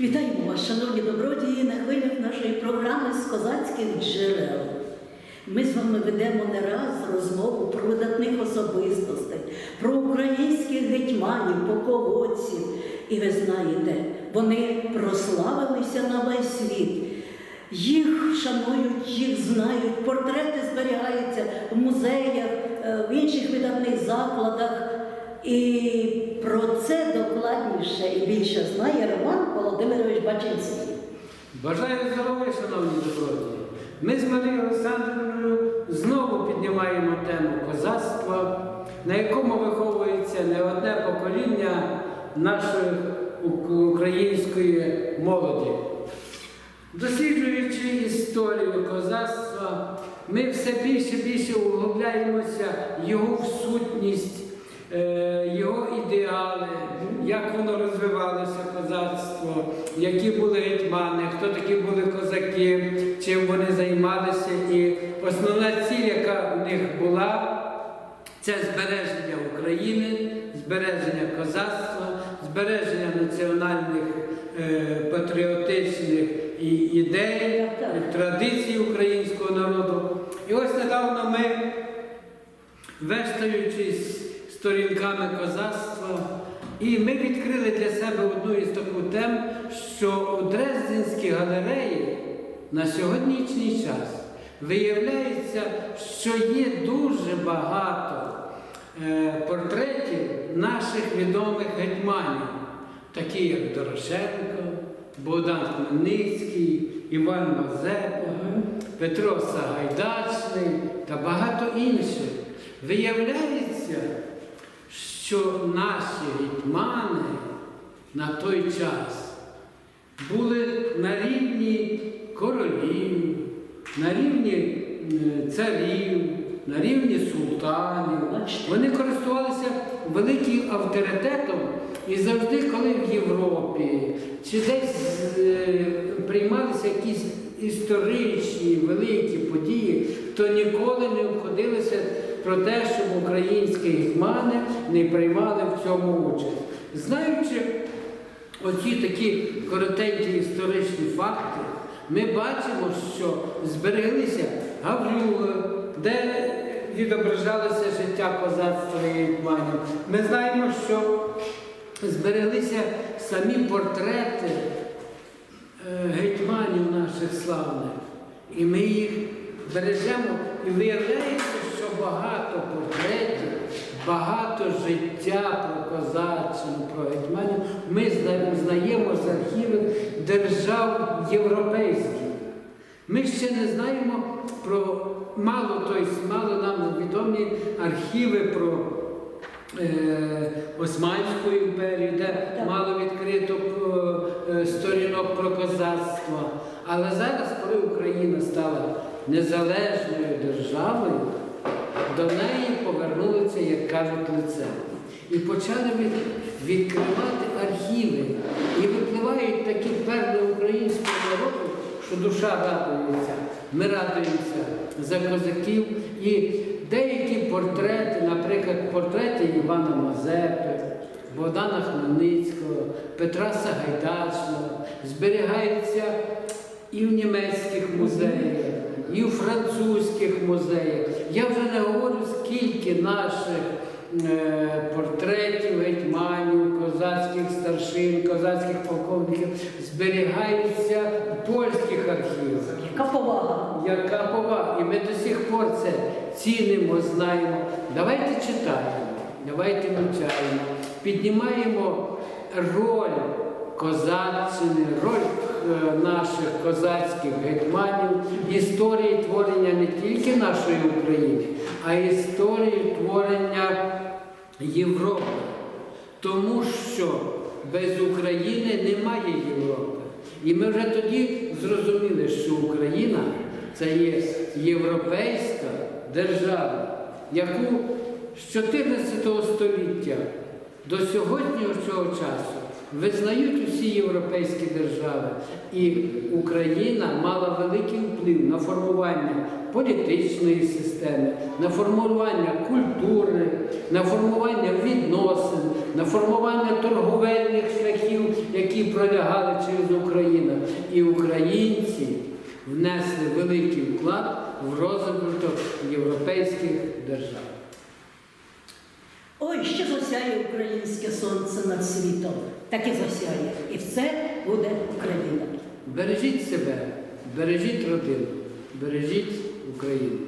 Вітаємо вас, шановні добродії, на хвилях нашої програми з козацьких джерел. Ми з вами ведемо не раз розмову про видатних особистостей, про українських гетьманів, полководців. І ви знаєте, вони прославилися на весь світ. Їх шанують, їх знають, портрети зберігаються в музеях, е, в інших видатних закладах. І про це докладніше і більше знає Роман Володимирович Бачинський. Бажаю здоров'я, шановні добродії. Ми з Марією Олександрівною знову піднімаємо тему козацтва, на якому виховується не одне покоління нашої української молоді. Досліджуючи історію козацтва, ми все більше і більше углубляємося його в сутність, е, його ідеали, як воно розвивалося козацтво, які були гетьмани, хто такі були козаки, чим вони займалися. І основна ціль, яка в них була, це збереження України, збереження козацтва, збереження національних е, патріотичних ідей, традицій українського народу. І ось недавно ми, вештаючись сторінками козацтва, і ми відкрили для себе одну із таку тем, що у Дрезденській галереї на сьогоднішній час виявляється, що є дуже багато е, портретів наших відомих гетьманів, такі як Дорошенко, Богдан Хмельницький, Іван Мазепа, Петро Сагайдачний та багато інших. Виявляється, що наші гетьмани на той час були на рівні королів, на рівні е, царів, на рівні султанів. Вони користувалися великим авторитетом і завжди, коли в Європі чи десь е, приймалися якісь історичні великі події, то ніколи не обходилися про те, щоб українські гетьмани не приймали в цьому участь. Знаючи оці такі коротенькі історичні факти, ми бачимо, що збереглися Гаврюли, де відображалося життя козацтва гетьманів. Ми знаємо, що збереглися самі портрети е, гетьманів наших славних. І ми їх бережемо. І виявляється, що багато портретів, багато життя про козаччину, про гетьманів ми знаємо з архівів держав європейських. Ми ще не знаємо про мало, тобто мало нам відомі архіви про е, Османську імперію, де Так. мало відкрито е, сторінок про козацтво. Але зараз, коли Україна стала незалежною державою, до неї повернулися, як кажуть, лице. І почали відкривати архіви. І випливають такі перли українського народу, що душа радується. Ми радуємося за козаків. І деякі портрети, наприклад, портрети Івана Мазепи, Богдана Хмельницького, Петра Сагайдачного, зберігаються і в німецьких музеях, і в французьких музеях. Я вже не говорю, скільки наших е, портретів гетьманів, козацьких старшин, козацьких полковників зберігається в польських архівах. Яка повага? Яка повага. І ми до сих пор це цінимо, знаємо. Давайте читаємо, давайте вивчаємо, піднімаємо роль козаччини, роль е, наших козацьких гетьманів, історії творення не тільки нашої України, а історії творення Європи. Тому що без України немає Європи. І ми вже тоді зрозуміли, що Україна це є європейська держава, яку з 14 століття до сьогоднішнього часу визнають усі європейські держави, і Україна мала великий вплив на формування політичної системи, на формування культури, на формування відносин, на формування торговельних шляхів, які пролягали через Україну. І українці внесли великий вклад в розвиток європейських держав. Ой, ще засяє українське сонце над світом. Так і засяє. І все буде Україна. Бережіть себе, бережіть родину, бережіть Україну.